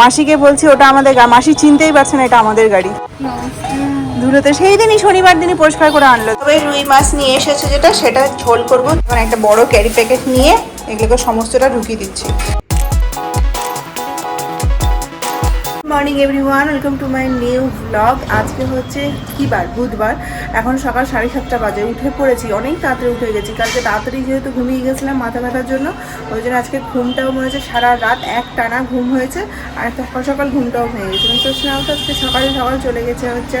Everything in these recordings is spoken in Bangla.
মাসিকে বলছি, ওটা আমাদের মাসি চিনতেই পারছে না এটা আমাদের গাড়ি। ধুলোতে সেই দিনই শনিবার দিনই পরিষ্কার করে আনলো। তবে রুই মাছ নিয়ে এসেছে যেটা, সেটা ঝোল করব। মানে একটা বড় ক্যারি প্যাকেট নিয়ে এগুলোকে সমস্তটা ঢুকিয়ে দিচ্ছি। Morning, everyone. Welcome to my new blog আজকে হচ্ছে কি বার? বুধবার। এখন সকাল সাড়ে সাতটা বাজে। উঠে পড়েছি। অনেক তাড়াতাড়ি উঠে গেছি। কালকে তাড়াতাড়ি যেহেতু ঘুমিয়ে গেছিলাম মাথা ব্যথার জন্য, ওই জন্য আজকে ঘুমটাও মনে হচ্ছে সারা রাত এক টানা ঘুম হয়েছে, আর সকাল সকাল ঘুমটাও হয়ে গেছে। মিস্টার স্নেহাও তো আজকে সকালে সকাল চলে গেছে হচ্ছে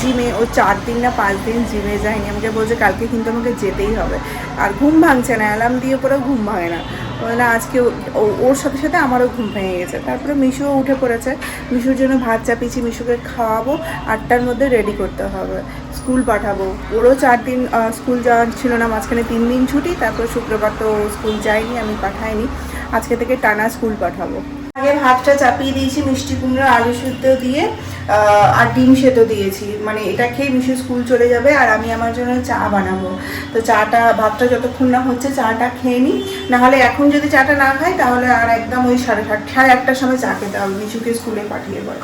জিমে ও চার দিন না পাঁচ দিন জিমে যায়নি। আমাকে বলছে কালকে কিন্তু আমাকে যেতেই হবে। আর ঘুম ভাঙছে না। অ্যালার্ম দিয়ে পরেও ঘুম ভাঙে না। না আজকে ও- ও- ওর সাথে সাথে আমারও ঘুম ভেঙে গেছে। তারপরে মিশুও উঠে পড়েছে। মিশুর জন্য ভাত চাপিয়েছি, মিশুকে খাওয়াবো, আটটার মধ্যে রেডি করতে হবে। স্কুল পাঠাবো। ওরও চার দিন স্কুল যাওয়া ছিল না, মাঝখানে তিন দিন ছুটি, তারপর শুক্রবার তো স্কুল যায়নি, আমি পাঠাইনি। আজকে থেকে টানা স্কুল পাঠাবো। আগে ভাতটা চাপিয়ে দিয়েছি মিষ্টি কুমড়ো, আলু সুদ্ধ দিয়ে। আর ডিম সেদ্ধ দিয়েছি। মানে এটা খেয়ে মিশু স্কুল চলে যাবে আর আমি আমার জন্য চা বানাবো। তো চাটা, ভাতটা যতক্ষণ না হচ্ছে চাটা খেয়ে নিই। নাহলে এখন যদি চাটা না খাই, তাহলে আর একদম ওই সাড়ে সাড়ে আটটার সময় চা খেতে হবে, মিশুকে স্কুলে পাঠিয়ে পরে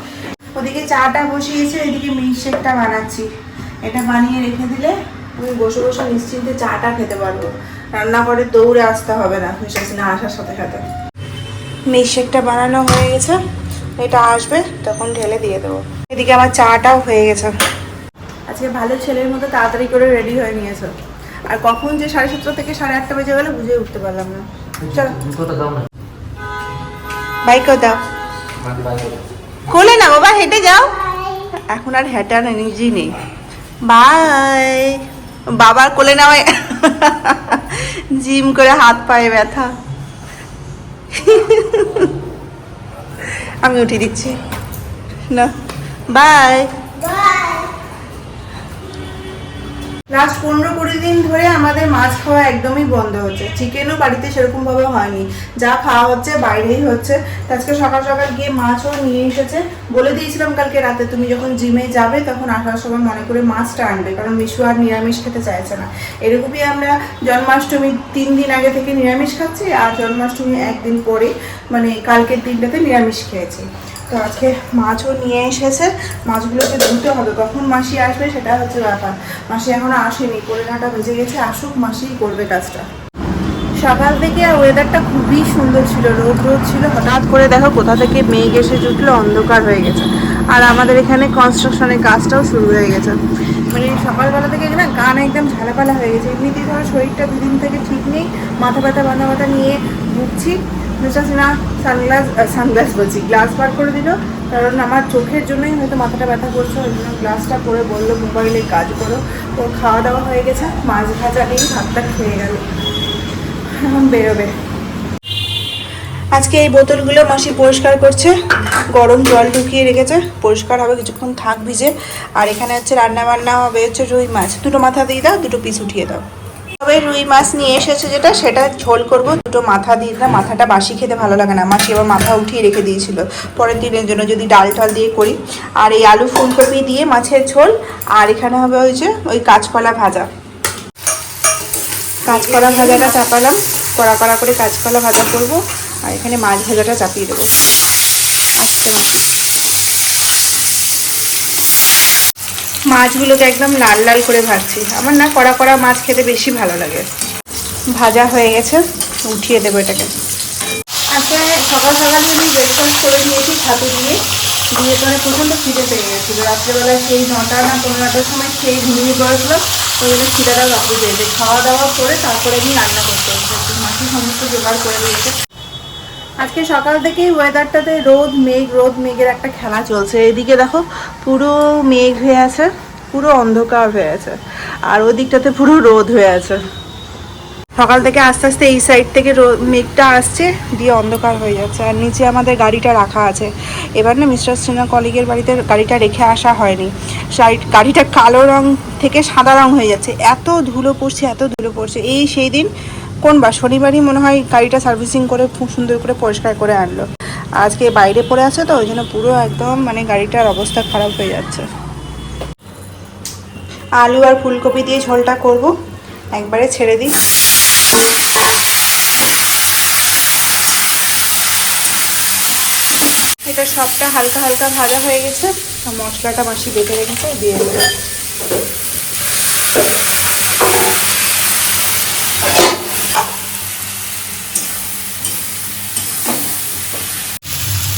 ওদিকে চাটা বসিয়েছে, এদিকে মিল্কশেকটা বানাচ্ছি। এটা বানিয়ে রেখে দিলে তুমি বসে বসে নিশ্চিন্তে চাটা খেতে পারব। রান্না করে দৌড়ে আসতে হবে না মিশাস না আসার সাথে সাথে। মিল্কশেকটা বানানো হয়ে গেছে। এটা আসবে তখন ঢেলে দিয়ে দেবো। এদিকে আমার চাটাও হয়ে গেছে। আজকে ভালো ছেলের মতো তাড়াতাড়ি করে রেডি হয়ে নিয়েছো। আর কখন যে সাড়ে সাতটা থেকে সাড়ে আটটা বেজে গেলে বুঝে উঠতে পারলাম না। চলো। দাও না বাইকও দাও কোলে না বাবা হেঁটে যাও। এখন আর হেঁটার এনার্জি নেই। বাই বাবার কোলে নামায় জিম করে হাত পায়ে ব্যথা। আমি উঠিয়ে দিচ্ছি। না। বাই। লাস্ট পনেরো কুড়ি দিন ধরে আমাদের মাছ খাওয়া একদমই বন্ধ হচ্ছে। চিকেনও বাড়িতে সেরকম ভাবে হয়নি। যা খাওয়া হচ্ছে, বাইরেই হচ্ছে। আজকে সকাল সকাল গিয়ে মাছও নিয়ে এসেছে। বলে দিয়েছিলাম কালকে রাতে, তুমি যখন জিমে যাবে, তখন আসার সময় মনে করে মাছটা আনবে, কারণ মিশু আর নিরামিষ খেতে চাইছে না। এরকমই আমরা জন্মাষ্টমীর তিন দিন আগে থেকে নিরামিষ খাচ্ছি, আর জন্মাষ্টমী একদিন পরে মানে কালকের দিনটাতে নিরামিষ খেয়েছি। তো আজকে মাছও নিয়ে এসেছে। মাছগুলোকে ধুতে হবে। কখন মাসি আসবে সেটা হচ্ছে ব্যাপার। মাসি এখনও আসেনি। কোলেনাটা ভেজে গেছে। আসুক মাসিই করবে কাজটা। সকাল থেকে ওয়েদারটা খুবই সুন্দর ছিল। রোদ রোদ ছিল। হঠাৎ করে দেখো কোথা থেকে মেঘ এসে জুটলো। অন্ধকার হয়ে গেছে। আর আমাদের এখানে কনস্ট্রাকশনের কাজটাও শুরু হয়ে গেছে। মানে সকালবেলা থেকে না গান একদম ঝালাপালা হয়ে গেছে। এমনিতেই ধরো শরীরটা দুদিন থেকে ঠিক নেই। মাথা ব্যথা বাঁধা ব্যথা নিয়ে ভুগছি। বুঝতে না সানগ্লাস সানগ্লাস বলছি গ্লাস বার করে দিল। কারণ আমার চোখের জন্যই হয়তো মাথাটা ব্যথা করছে, ওই জন্য গ্লাসটা পরে বলল, মোবাইলে কাজ করো। ওর খাওয়া দাওয়া হয়ে গেছে, মাছ ভাজা নেই ভাতটা খেয়ে গেল। এখন বেরোবে। আজকে এই বোতলগুলো মাসি পরিষ্কার করছে, গরম জল ঢুকিয়ে রেখেছে, পরিষ্কার হবে, কিছুক্ষণ থাক ভিজে। আর এখানে হচ্ছে রান্না বান্না হবে হচ্ছে রুই মাছ। দুটো মাথা দিয়ে দাও, দুটো পিস উঠিয়ে দাও। তবে রুই মাছ নিয়ে এসেছে যেটা, সেটা ঝোল করব। দুটো মাথা দিয়ে দিলাম। মাথাটা বাসি খেতে ভালো লাগে না। মাসি আবার মাথা উঠিয়ে রেখে দিয়েছিল। পরের দিনের জন্য যদি ডাল টাল দিয়ে করি। আর এই আলু ফুলকপি দিয়ে মাছের ঝোল। আর এখানে হবে ওই যে, ওই কাঁচকলা ভাজা। কাঁচকলা ভাজাটা চাপালাম। কড়া কড়া করে কাঁচকলা ভাজা করব। আর এখানে মাছ ভাজাটা চাপিয়ে দেবো। আস্তে মাছগুলোকে একদম লাল লাল করে ভাজছি। আমার না কড়া কড়া মাছ খেতে বেশি ভালো লাগে। ভাজা হয়ে গেছে, উঠিয়ে দেবো এটাকে। আজকে সকাল সকাল আমি ব্রেকফাস্ট করে নিয়েছি ছাতু দিয়ে। দিয়ে পরে প্রচণ্ড খিদে পেয়ে গেছিল। রাত্রেবেলা সেই নটা না পনেরোটার সময় খেয়ে ঘুমিয়ে পড়েছিলাম ওই জন্য খিদাটা রাত্রে পেয়েছে খাওয়া দাওয়া করে তারপরে আমি রান্না করতে এসেছি মাসি সমস্ত জোগাড় করে দিয়েছে। আজকে সকাল থেকেই ওয়েদারটাতে রোদ, মেঘ, রোদ, মেঘের একটা খেলা চলছে। এদিকে দেখো পুরো মেঘ হয়ে আছে। পুরো অন্ধকার হয়ে আছে। আর ওদিকটাতে পুরো রোদ হয়ে আছে। সকাল থেকে আস্তে আস্তে এই সাইড থেকে মেঘটা আসছে, দিয়ে অন্ধকার হয়ে যাচ্ছে। আর নিচে আমাদের গাড়িটা রাখা আছে। এবার না মিস্টার সিনহা কলিগের বাড়িতে গাড়িটা রেখে আসা হয়নি। সাইড গাড়িটা কালো রং থেকে সাদা রং হয়ে যাচ্ছে। এত ধুলো পড়ছে, এত ধুলো পড়ছে। এই সেই দিন কোন বা শনিবারই মনে হয় গাড়িটা সার্ভিসিং করে খুব সুন্দর করে পরিষ্কার করে আনলো। আজকে বাইরে পড়ে আছে তো, ওই জন্য পুরো একদম মানে গাড়িটার অবস্থা খারাপ হয়ে যাচ্ছে। আলু আর ফুলকপি দিয়ে ঝোলটা করব। একবারে ছেড়ে দিই। এটা সবটা হালকা হালকা ভাজা হয়ে গেছে। আর মশলাটা মাসি বেটে রেখেছে দিয়ে দেবো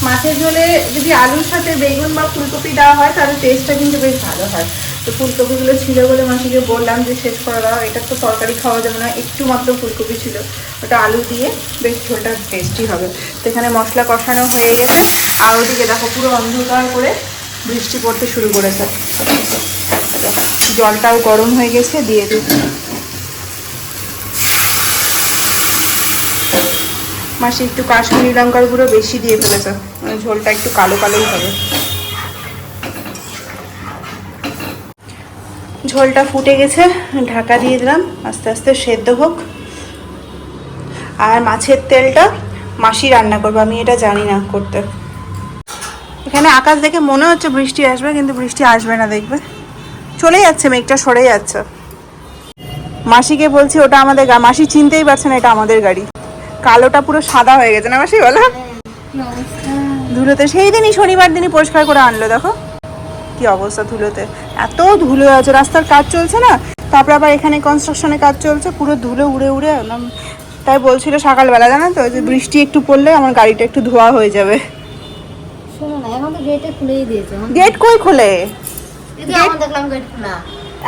মাছের ঝোলে যদি আলুর সাথে বেগুন বা ফুলকপি দেওয়া হয়, তাহলে টেস্টটা কিন্তু বেশ ভালো হয়। তো ফুলকপিগুলো ছিল বলে মাসিকে বললাম যে, শেষ করে, দাও, এটা তো তরকারি খাওয়া যাবে না। একটু মাত্র ফুলকপি ছিল। ওটা আলু দিয়ে বেশ ঝোলটা টেস্টি হবে। তো এখানে মশলা কষানো হয়ে গেছে। আর ওদিকে দেখো, পুরো অন্ধকার করে বৃষ্টি পড়তে শুরু করেছে। জলটাও গরম হয়ে গেছে, দিয়ে দিই মাসি একটু কাশ্মীরি লঙ্কার গুঁড়ো বেশি দিয়ে ফেলেছে। মানে ঝোলটা একটু কালো কালোই হবে। ঝোলটা ফুটে গেছে ঢাকা দিয়ে দিলাম আস্তে আস্তে সেদ্ধ হোক। আর মাছের তেলটা মাসি রান্না করব আমি এটা জানি না করতে। এখানে আকাশ দেখে মনে হচ্ছে বৃষ্টি আসবে কিন্তু বৃষ্টি আসবে না দেখবে। চলে যাচ্ছে মেঘটা সরে যাচ্ছে। মাসিকে বলছি ওটা আমাদের গা- মাসি চিনতেই পারছে না এটা আমাদের গাড়ি। কালোটা পুরো সাদা হয়ে গেছে না মাসি বলো? ধুলোতে সেই দিনই শনিবার দিনই পরিষ্কার করে আনলো দেখো। কি অবস্থা ধুলোতে? এত ধুলো আছে রাস্তার কাজ চলছে না? তারপরে আবার এখানে কনস্ট্রাকশনের কাজ চলছে পুরো ধুলো উড়ে উড়ে একদম। তাই বলছিল সকালবেলা জানো তো যে বৃষ্টি একটু পড়লে আমার গাড়িটা একটু ধোয়া হয়ে যাবে। গেটে কই খোলে?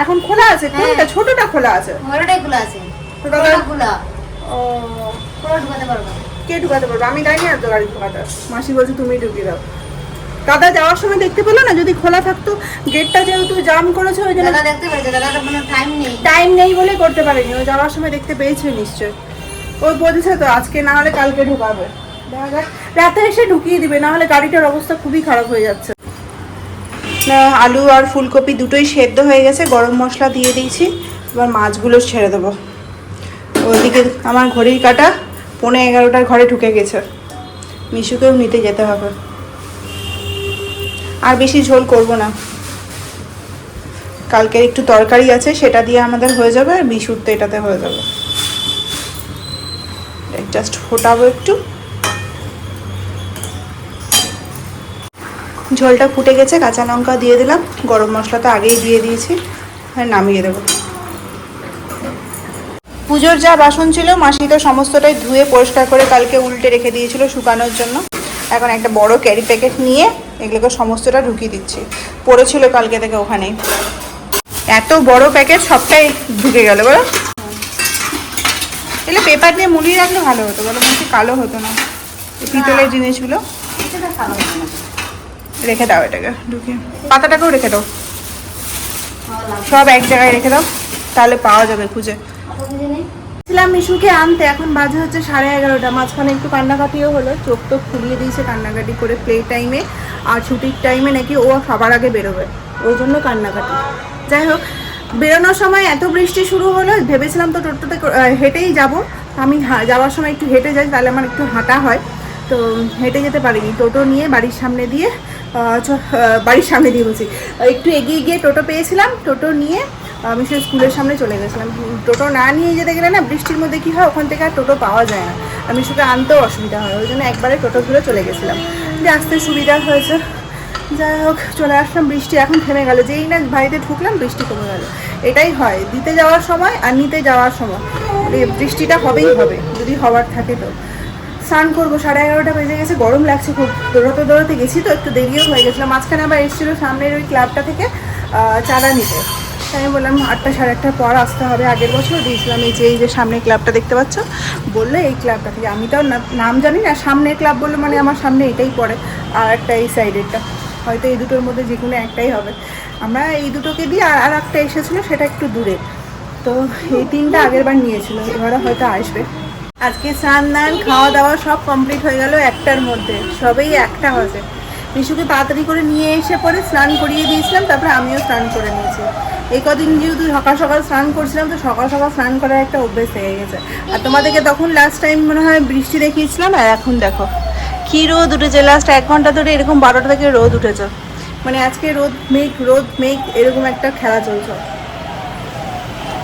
এখন খোলা। আছে? কোনটা? ছোটটা খোলা আছে? ওটাই খোলা আছে। ছোটটা খোলা। ও। ওটা ঢুকাতে পারব কে ঢুকাতে পারব? আমি জানি না তো গাড়ি ঢুকাতে। মাসি বলছে তুমি ঢুকিয়ে দাও। দাদা যাওয়ার সময় দেখতে পেল না? যদি খোলা থাকতো গেটটা যেহেতু জাম করেছে ওই জন্য দাদা দেখতে পেয়েছে দাদাটা কোনো টাইম নেই। টাইম নেই বলে করতে পারেনি। ও যাওয়ার সময় দেখতে পেয়েছে নিশ্চয়। ওই বলছে তো আজকে না হলে কালকে ঢুকাবে। দেখা যাক রাতে এসে ঢুকিয়ে দিবে না হলে গাড়িটার অবস্থা খুবই খারাপ হয়ে যাচ্ছে। আলু আর ফুলকপি দুটোই সেদ্ধ হয়ে গেছে গরম মশলা দিয়ে দিয়েছি। এবার মাছগুলো ছেড়ে দেবো। ওইদিকে আমার ঘড়ির কাটা পৌনে এগারোটার ঘরে ঢুকে গেছে। মিশুকেও নিতে যেতে হবে। আর বেশি ঝোল করব না। কালকের একটু তরকারি আছে, সেটা দিয়ে আমাদের হয়ে যাবে আর বিশুর এটাতে হয়ে যাবে। জাস্ট ফোটাবো একটু। ঝোলটা ফুটে গেছে, কাঁচা লঙ্কা দিয়ে দিলাম। গরম মশলা তো আগেই দিয়ে দিয়েছি আর নামিয়ে দেবো। পুজোর যা বাসন ছিল, মাসি তো সমস্তটাই ধুয়ে পরিষ্কার করে কালকে উল্টে রেখে দিয়েছিল শুকানোর জন্য। এখন একটা বড় ক্যারি প্যাকেট নিয়ে এগুলোকে সমস্তটা ঢুকিয়ে দিচ্ছি। পড়েছিল কালকে থেকে ওখানেই এত বড় প্যাকেট সবটাই ঢুকে গেল বলো। এগুলো পেপার দিয়ে মুড়িয়ে রাখলে ভালো হতো বলো। মনে কালো হতো না। পিতলের জিনিসগুলো। রেখে দাও এটাকে ঢুকিয়ে পাতাটাকেও রেখে দাও। সব এক জায়গায় রেখে দাও। তাহলে পাওয়া যাবে খুঁজে নেই? ছিলাম মিশুকে আনতে, এখন বাজে হচ্ছে সাড়ে এগারোটা, মাঝখানে একটু কান্নাকাটিও হলো, চোখ টোক খুলিয়ে দিয়েছে কান্নাকাটি করে প্লে টাইমে আর ছুটির টাইমে নাকি ও সবার আগে বেরোবে, ওই জন্য কান্নাকাটি। যাই হোক, বেরোনোর সময় এত বৃষ্টি শুরু হলো, ভেবেছিলাম তো টোটোতে হেঁটেই যাব আমি যাওয়ার সময় একটু হেঁটে যাই, তাহলে আমার একটু হাঁটা হয়, তো হেঁটে যেতে পারিনি, টোটো নিয়ে বাড়ির সামনে দিয়ে বাড়ির সামনে দিয়ে বলছি, একটু এগিয়ে গিয়ে টোটো পেয়েছিলাম, টোটো নিয়ে আমি সেই স্কুলের সামনে চলে গেছিলাম। টোটো না নিয়ে যেতে গেলে না বৃষ্টির মধ্যে কী হয়? ওখান থেকে আর টোটো পাওয়া যায় না। আমি সেটা আনতেও অসুবিধা হয়। ওই জন্য একবারে টোটো ধরে চলে গেছিলাম। যে আসতে সুবিধা হয়েছে। যাই হোক, চলে আসলাম। বৃষ্টি এখন থেমে গেল। যেই না বাড়িতে ঢুকলাম, বৃষ্টি কমে গেল। এটাই হয়। দিতে যাওয়ার সময় আর নিতে যাওয়ার সময়। বৃষ্টিটা হবেই হবে, যদি হওয়ার থাকে তো। স্নান করব। সাড়ে এগারোটা বেজে গেছে। গরম লাগছে খুব। দৌড়াতে দৌড়াতে গেছি তো, একটু দেরিও হয়ে গেছিল। মাঝখানে আবার এসেছিল সামনের ওই ক্লাবটা থেকে চাঁদা নিতে। আমি বললাম আটটা সাড়ে আটটার পর আসতে হবে আগের বছর দিয়েছিলাম এই যে এই যে সামনে ক্লাবটা দেখতে পাচ্ছ। বললে এই ক্লাবটা থেকে, আমি তো নাম জানি না, সামনের ক্লাব বললে মানে আমার সামনে এটাই পড়ে, আর একটা এই সাইডেরটা। হয়তো এই দুটোর মধ্যে যে কোনো একটাই হবে। আমরা এই দুটোকে দিয়ে আর আর একটা এসেছিল, সেটা একটু দূরে। তো এই তিনটা আগের বার নিয়েছিল, এবারে হয়তো আসবে। আজকে স্নান দান, খাওয়া দাওয়া সব কমপ্লিট হয়ে গেল একটার মধ্যে, সবেই একটা হয়েছে মিশুকে তাড়াতাড়ি করে নিয়ে এসে পরে স্নান করিয়ে দিয়েছিলাম, তারপরে আমিও স্নান করে নিয়েছি। এই কদিন যেহেতু সকাল সকাল স্নান করছিলাম, তো সকাল সকাল স্নান করার একটা অভ্যেস হয়ে গেছে। আর তোমাদেরকে তখন লাস্ট টাইম মনে হয় বৃষ্টি দেখিয়েছিলাম, আর এখন দেখো। কি রোদ উঠেছে? লাস্ট এক ঘণ্টা ধরে এরকম বারোটা থেকে রোদ উঠেছে। মানে আজকে রোদ মেঘ রোদ মেঘ, এরকম একটা খেলা চলছে।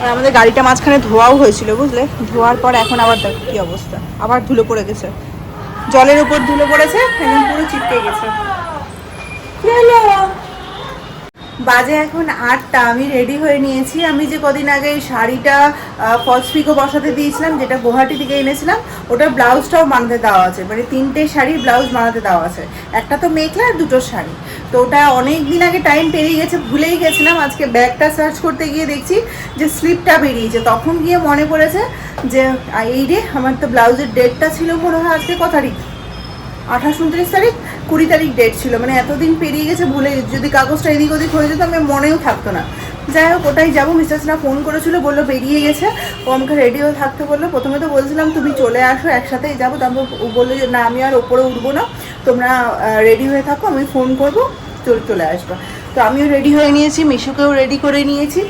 আর আমাদের গাড়িটা মাঝখানে ধোয়াও হয়েছিল, বুঝলে? ধোয়ার পর এখন আবার দেখো কি অবস্থা। আবার ধুলো পড়ে গেছে। জলের উপর ধুলো পড়েছে, একদম পুরো চিপকে গেছে? বাজে এখন আটটা, আমি রেডি হয়ে নিয়েছি। আমি যে কদিন আগে এই শাড়িটা ফলসপিকো বসাতে দিয়েছিলাম, যেটা গুয়াহাটি থেকে এনেছিলাম, ওটার ব্লাউজটাও বানাতে দেওয়া আছে। মানে তিনটে শাড়ি ব্লাউজ বানাতে দেওয়া আছে। একটা তো মেখলা আর দুটো শাড়ি। তো ওটা অনেক দিন আগে টাইম পেরিয়ে গেছে, ভুলেই গেছিলাম। আজকে ব্যাগটা সার্চ করতে গিয়ে দেখছি যে স্লিপটা বেরিয়েছে। তখন গিয়ে মনে পড়েছে যে এই রে, আমার তো ব্লাউজের ডেটটা ছিল মনে হয় আজকে ক তারিখ? আঠাশ, উনত্রিশ তারিখ? কুড়ি তারিখ ডেট ছিল মানে এতদিন পেরিয়ে গেছে ভুলে। যদি কাগজটা এদিক ওদিক হয়ে যেত আমি মনেও থাকতো না। যাই হোক, ওটাই যাব মিস্টার সিনহা ফোন করেছিল, বলল বেরিয়ে গেছে। ও আমাকে রেডিও থাকতে বলল, প্রথমে তো বলছিলাম তুমি চলে আসো, একসাথেই যাব। তারপর ও বলল যে, না, আমি আর ওপরে উঠবো না, তোমরা রেডি হয়ে থাকো, আমি ফোন করব, চলে চলে আসব। তো আমিও রেডি হয়ে নিয়েছি, মিশুকেও রেডি করে নিয়েছি।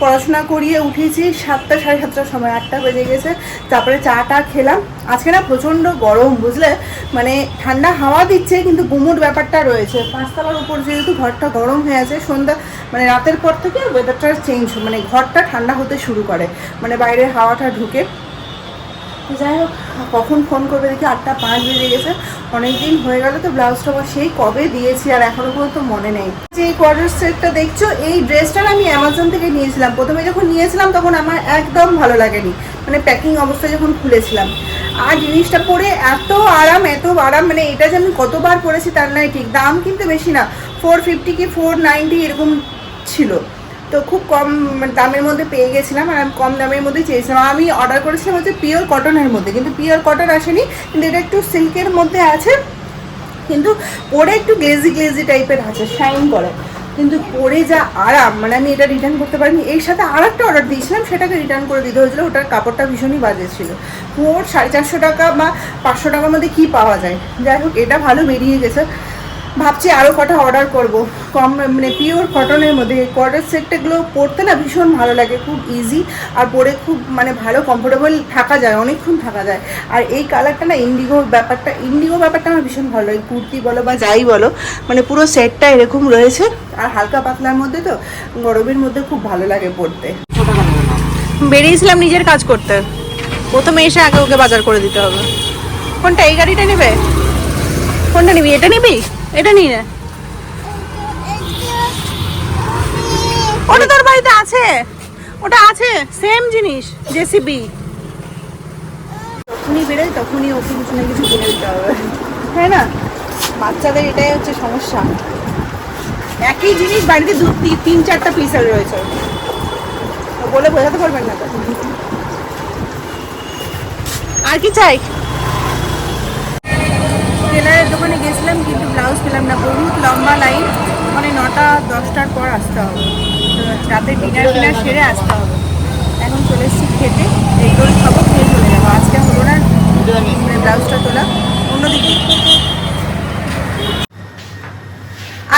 পড়াশোনা করিয়ে উঠেছি সাতটা, সাড়ে সাতটার সময়, আটটা বেজে গেছে। তারপরে চাটা খেলাম। আজকে না প্রচণ্ড গরম, বুঝলে? মানে ঠান্ডা হাওয়া দিচ্ছে, কিন্তু গুমুট ব্যাপারটা রয়েছে। পাঁচতলার উপর যেহেতু ঘরটা গরম হয়ে আছে, সন্ধ্যা মানে রাতের পর থেকে ওয়েদারটা চেঞ্জ মানে ঘরটা ঠান্ডা হতে শুরু করে। মানে বাইরের হাওয়াটা ঢুকে। যাই হোক, কখন ফোন করবে দেখি আটটা পাঁচ বেজে গেছে। অনেক দিন হয়ে গেল তো ব্লাউজটা আবার সেই কবে দিয়েছি আর এখনও পর্যন্ত মনে নেই। যে এই কোয়ার্টার সেটটা দেখছ, এই ড্রেসটা আমি অ্যামাজন থেকে নিয়েছিলাম। প্রথমে যখন নিয়েছিলাম তখন আমার একদম ভালো লাগেনি। মানে প্যাকিং অবস্থা যখন খুলেছিলাম। আর জিনিসটা পরে এত আরাম এত আরাম মানে এটা যে আমি কতবার পরেছি তার নয় ঠিক। দাম কিন্তু বেশি না। ফোর ফিফটি কি ফোর নাইনটি এরকম ছিল। তো খুব কম দামের মধ্যে পেয়ে গেছিলাম আর আমি কম দামের মধ্যে চেয়েছিলাম। আমি অর্ডার করেছিলাম হচ্ছে পিওর কটনের মধ্যে, কিন্তু পিওর কটন আসেনি, কিন্তু এটা একটু সিল্কের মধ্যে আছে, কিন্তু পরে একটু গ্লেজি গ্লেজি টাইপের আছে শাইন করে। কিন্তু পরে যা আরাম মানে আমি এটা রিটার্ন করতে পারিনি। এর সাথে আর একটা অর্ডার দিয়েছিলাম, সেটাকে রিটার্ন করে দিতে হয়েছিল, ওটার কাপড়টা ভীষণই বাজে ছিল। মোট সাড়ে চারশো টাকা বা পাঁচশো টাকার মধ্যে কি পাওয়া যায়? যাই হোক, এটা ভালো বেরিয়ে গেছে। ভাবছি আরও কটা অর্ডার করব। কম মানে পিওর কটনের মধ্যে। কোয়ার্টার সেটটাগুলো পরতে না ভীষণ ভালো লাগে, খুব ইজি আর পরে খুব মানে ভালো কমফোর্টেবল থাকা যায়, অনেকক্ষণ থাকা যায়। আর এই কালারটা না ইন্ডিগো ব্যাপারটা ইন্ডিগো ব্যাপারটা আমার ভীষণ ভালো লাগে। কুর্তি বলো বা যাই বলো মানে পুরো সেটটা এরকম রয়েছে। আর হালকা পাতলার মধ্যে তো গরমের মধ্যে খুব ভালো লাগে পরতে। বেরিয়েছিলাম নিজের কাজ করতে। প্রথমে এসে আগে ওকে বাজার করে দিতে হবে। কোনটা, এই গাড়িটা নেবে? কোনটা নিবি, এটা নিবি? এটা নিয়ে নে। ওটা তোর বাড়িতে আছে? ওটা আছে সেম জিনিস জেসিবি যখনই বেরোয়, তখনই ওকে কিছু না কিছু কিনে দিতে হবে। হ্যাঁ না? বাচ্চাদের এটাই হচ্ছে সমস্যা। একই জিনিস বাড়িতে দু, তিন চারটা পিসের রয়েছে। বলে বোঝাতে পারবেন না আর কি চাই? টেলারের দোকানে গেছিলাম, কিন্তু ব্লাউজ পেলাম না। বহুত লম্বা লাইন মানে নটা, দশটার পর আসতে হবে। তো রাতে ডিনার ফিনার সেরে আসতে হবে। এখন চলে এসেছি খেতে। এইগুলো রোল খাব খেয়ে চলে যাব। আজকে হলো না ব্লাউজটা তোলা। অন্যদিকে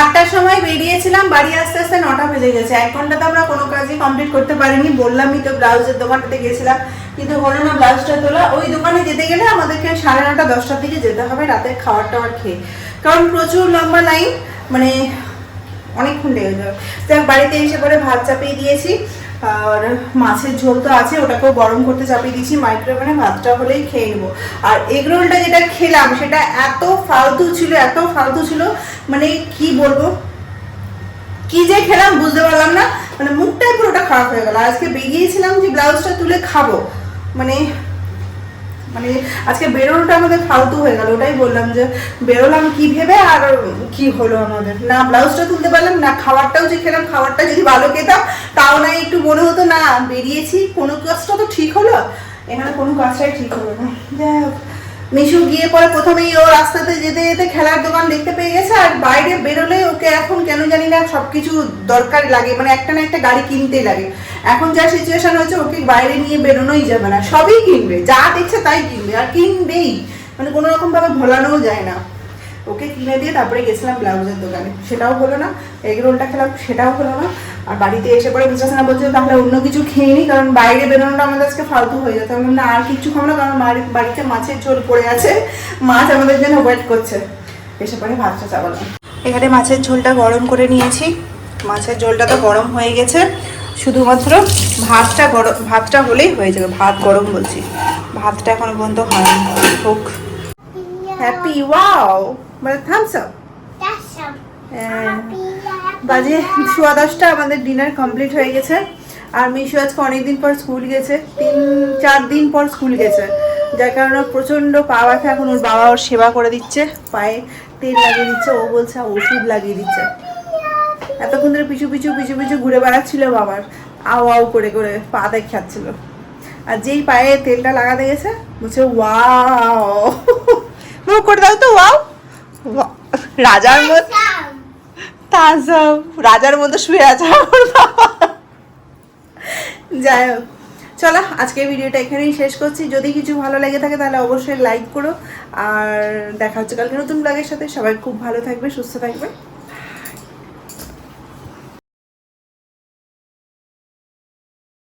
আটটার সময় বেরিয়েছিলাম, বাড়ি আসতে আসতে নটা বেজে গেছে। এক ঘণ্টা তো আমরা কোনো কাজই কমপ্লিট করতে পারিনি। বললামই তো ব্লাউজের দোকানটাতে গেছিলাম, কিন্তু হলো না, ব্লাউজটা তোলা। ওই দোকানে যেতে গেলে আমাদেরকে সাড়ে নটা, দশটার দিকে যেতে হবে রাতের খাবার টাবার খেয়ে। কারণ প্রচুর লম্বা লাইন মানে অনেকক্ষণ লেগে যাবে। বাড়িতে এসে পরে ভাত চাপিয়ে দিয়েছি। আর মাছের ঝোল তো আছে, ওটাকেও গরম করতে চাপিয়ে দিয়েছি মাইক্রোওভেনে ভাতটা হলেই খেয়ে নেব। আর এগ রোলটা যেটা খেলাম, সেটা এত ফালতু ছিল, এত ফালতু ছিল মানে কি বলব? কি যে খেলাম বুঝতে পারলাম না মানে মুখটাই পুরোটা খারাপ হয়ে গেল। আজকে বেরিয়েছিলাম যে ব্লাউজটা তুলে খাব মানে মানে আজকে বেরোনোটা আমাদের ফালতু হয়ে গেল, ওটাই বললাম যে বেরোলাম কি ভেবে আর কি হলো আমাদের। না ব্লাউজটা তুলতে পারলাম, না খাবারটাও যে খেলাম, খাবারটা যদি ভালো খেতাম, তাও না একটু মনে হতো না বেরিয়েছি, কোনো কাজটা তো ঠিক হলো? এখানে কোনো কাজটাই ঠিক হলো না। যাই হোক মিশু গিয়ে পরে প্রথমেই ও রাস্তাতে যেতে যেতে খেলার দোকান দেখতে পেয়ে গেছে, আর বাইরে বেরোলে ওকে এখন কেন জানি না সবকিছু দরকার লাগে মানে একটা না একটা গাড়ি কিনতে লাগে। এখন যা সিচুয়েশন হয়েছে, ওকে বাইরে নিয়ে বেরোনোই যাবে না। সবই কিনবে, যা দেখছে তাই কিনবে, আর কিনবেই। মানে কোনো রকম ভাবে ভোলানোও যায় না। ওকে কিনে দিয়ে তারপরে গেছিলাম ব্লাউজের দোকানে। সেটাও হলো না এগ রোলটা খেলাম সেটাও হলো না। আর বাড়িতে এসে পরে বিশ্বাস না বলছে তাহলে অন্য কিছু খেয়ে নিই কারণ বাইরে বেরোনোটা আমাদের আজকে ফালতু হয়ে যেত আমি না আর কিচ্ছু খাব না কারণ বাড়িতে মাছের ঝোল পড়ে আছে। মাছ আমাদের জন্য ওয়েট করছে। এসে পরে ভাতটা চাপালাম এখানে মাছের ঝোলটা গরম করে নিয়েছি। মাছের ঝোলটা তো গরম হয়ে গেছে। শুধুমাত্র ভাতটা গরম ভাতটা হলেই হয়ে যাবে ভাত গরম বলছি। ভাতটা এখনও পর্যন্ত হয়নি। হোক। হ্যাপি ওয়াও মানে থামস আপ হ্যাঁ। বাজে সোয়া দশটা আমাদের ডিনার কমপ্লিট হয়ে গেছে। আর মিশু আজকে অনেকদিন পর স্কুল গেছে তিন চার দিন পর স্কুল গেছে। যার কারণে প্রচণ্ড পা ব্যথা এখন ওর বাবা ওর সেবা করে দিচ্ছে। পায়ে তেল লাগিয়ে দিচ্ছে ও বলছে ওষুধ লাগিয়ে দিচ্ছে। এতক্ষণ ধরে পিছু পিছু পিছু পিছু ঘুরে বেড়াচ্ছিল বাবার। আও আও করে করে পা দেখাচ্ছিল। আর যেই পায়ে তেলটা লাগাতে গেছে বলছে ওয়াও। মুখ করে দাও তো ওয়াও। রাজার মতো তাজা রাজার মতো শুয়ে আছে আমার বাবা। যাই হোক চলো আজকে ভিডিওটা এখানেই শেষ করছি। যদি কিছু ভালো লেগে থাকে তাহলে অবশ্যই লাইক করো। আর দেখা হচ্ছে কালকে নতুন ব্লগের সাথে। সবাই খুব ভালো থাকবে সুস্থ থাকবে।